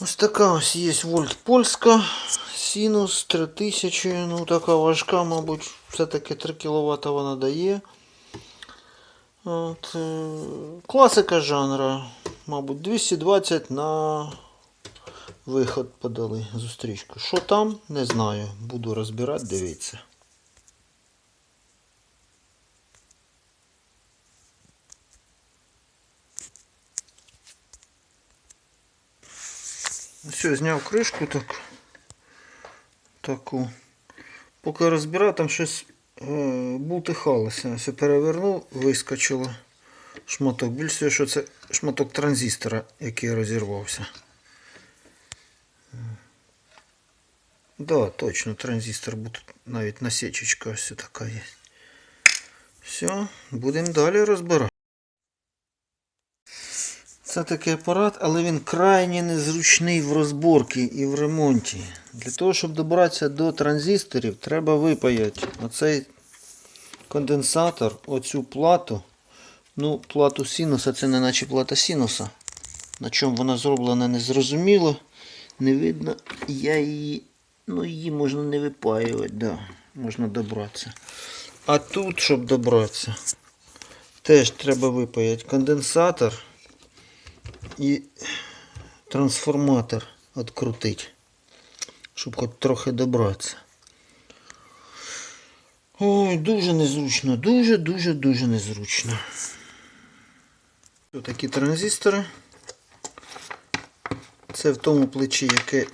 Ось така ось є вольт польська. Синус 3000. Ну така важка, мабуть, все-таки 3 кВт вона дає. От, е, класика жанра. Мабуть, 220 на виход подали зустрічку. Що там, не знаю. Буду розбирати, дивіться. Все, зняв кришку так. Таку. Поки розбирав, там щось е, бултихалося. Все перевернув, вискочило шматок. Більше що це шматок транзистора, який розірвався. Да, точно, транзистор, тут навіть насічечка ось така є. Все, будемо далі розбирати. Це такий апарат, але він крайне незручний в розборці і в ремонті. Для того, щоб добратися до транзисторів, треба випаяти оцей конденсатор, оцю плату. Ну, плату синуса, це не наче плата синуса. На чому вона зроблена, не зрозуміло. Не видно. Я її. Ну, її можна не випаювати, да. Можна добратися. А тут, щоб добратися, теж треба випаяти конденсатор і трансформатор відкрутити, щоб хоч трохи добратися. Ой, дуже незручно, дуже, дуже, дуже незручно. Такі транзистори. Це в тому плечі, яке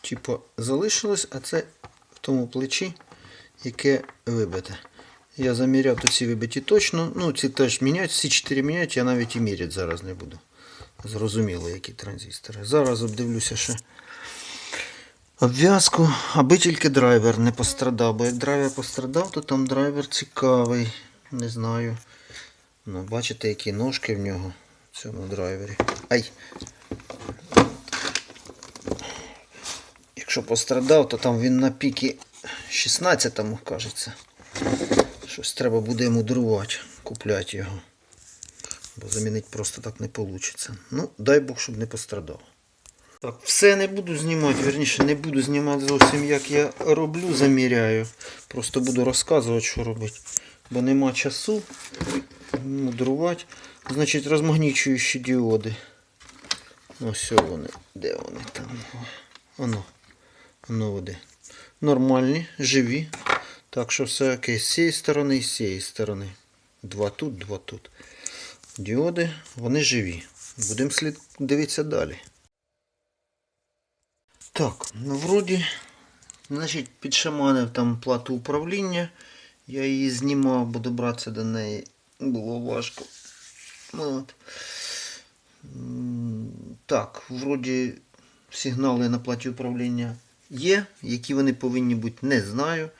типу залишилось, а це в тому плечі, яке вибите. Я заміряв то ці вибиті точно. Ну, ці теж міняють, всі чотири міняють, я навіть і міряти зараз не буду. Зрозуміло, які транзистори. Зараз обдивлюся ще обв'язку, аби тільки драйвер не пострадав. Бо як драйвер пострадав, то там драйвер цікавий. Не знаю. Ну, бачите, які ножки в нього в цьому драйвері. Ай! Якщо пострадав, то там він на піки 16-му, кажеться. Щось треба буде мудрувати, купляти його. Бо замінити просто так не вийде. Ну, дай Бог, щоб не пострадав. Так, все не буду знімати, верніше, не буду знімати зовсім, як я роблю, заміряю. Просто буду розказувати, що робити. Бо нема часу мудрувати. Значить, розмагнічуючі діоди. Ось вони. Де вони там? Воно. Воно води. Нормальні, живі. Так що все окей. З цієї сторони і з цієї сторони. Два тут, два тут. Діоди, вони живі. Будемо слід дивитися далі. Так, ну вроді, значить, підшаманив там плату управління. Я її знімав, бо добратися до неї було важко. От. Так, вроді сигнали на платі управління є. Які вони повинні бути, не знаю.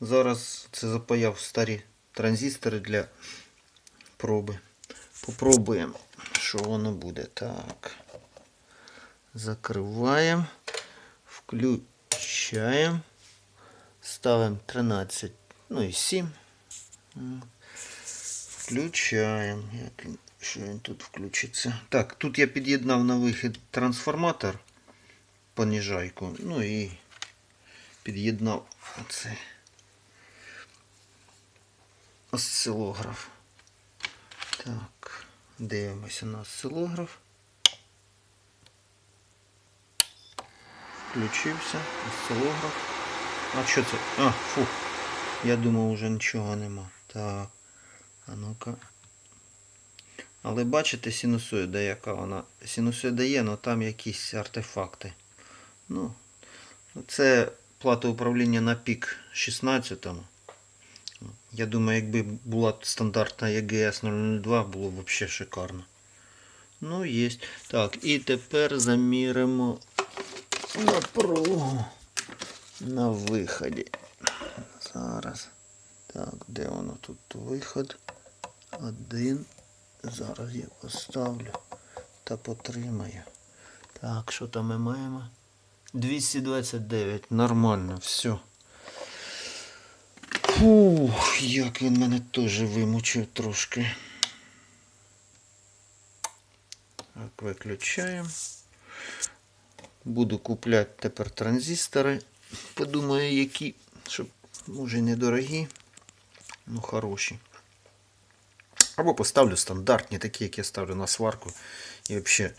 Зараз це запаяв старі транзистори для проби. Попробуємо, що воно буде. Так. Закриваємо. Включаємо. Ставимо 13, ну і 7. Включаємо. Як що він тут включиться? Так, тут я під'єднав на вихід трансформатор, понижайку, ну і під'єднав оцей осцилограф. Так, дивимося на осцилограф. Включився, осцилограф. А що це? А, фу. Я думав, уже нічого нема. Так. А ну-ка. Але бачите синусоїда, яка вона. Синусоїда є, але там якісь артефакти. Ну, це плата управління на пік 16. Я думаю, якби була стандартна EGS 002, було б взагалі шикарно. Ну, є. Так, і тепер заміримо напругу на виході. Зараз. Так, де воно тут виход? Один. Зараз я поставлю та потримаю. Так, що там ми маємо? 229. Нормально, все. Фух, як він мене теж вимучив трошки. Так, виключаємо. Буду купляти тепер транзистори. Подумаю, які, щоб, може, недорогі, ну хороші. Або поставлю стандартні, такі, як я ставлю на сварку. І взагалі,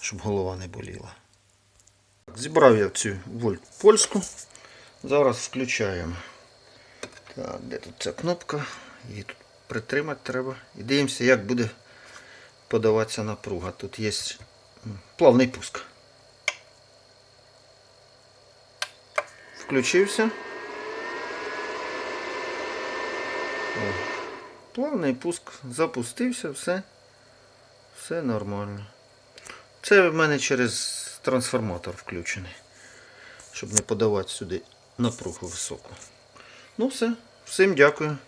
щоб голова не боліла. Зібрав я цю вольт польську. Зараз включаємо. Так, де тут ця кнопка? Її тут притримати треба. І дивимося, як буде подаватися напруга. Тут є плавний пуск. Включився. О, плавний пуск запустився, все. Все нормально. Це в мене через трансформатор включений. Щоб не подавати сюди напругу високу. Ну все. Всім дякую.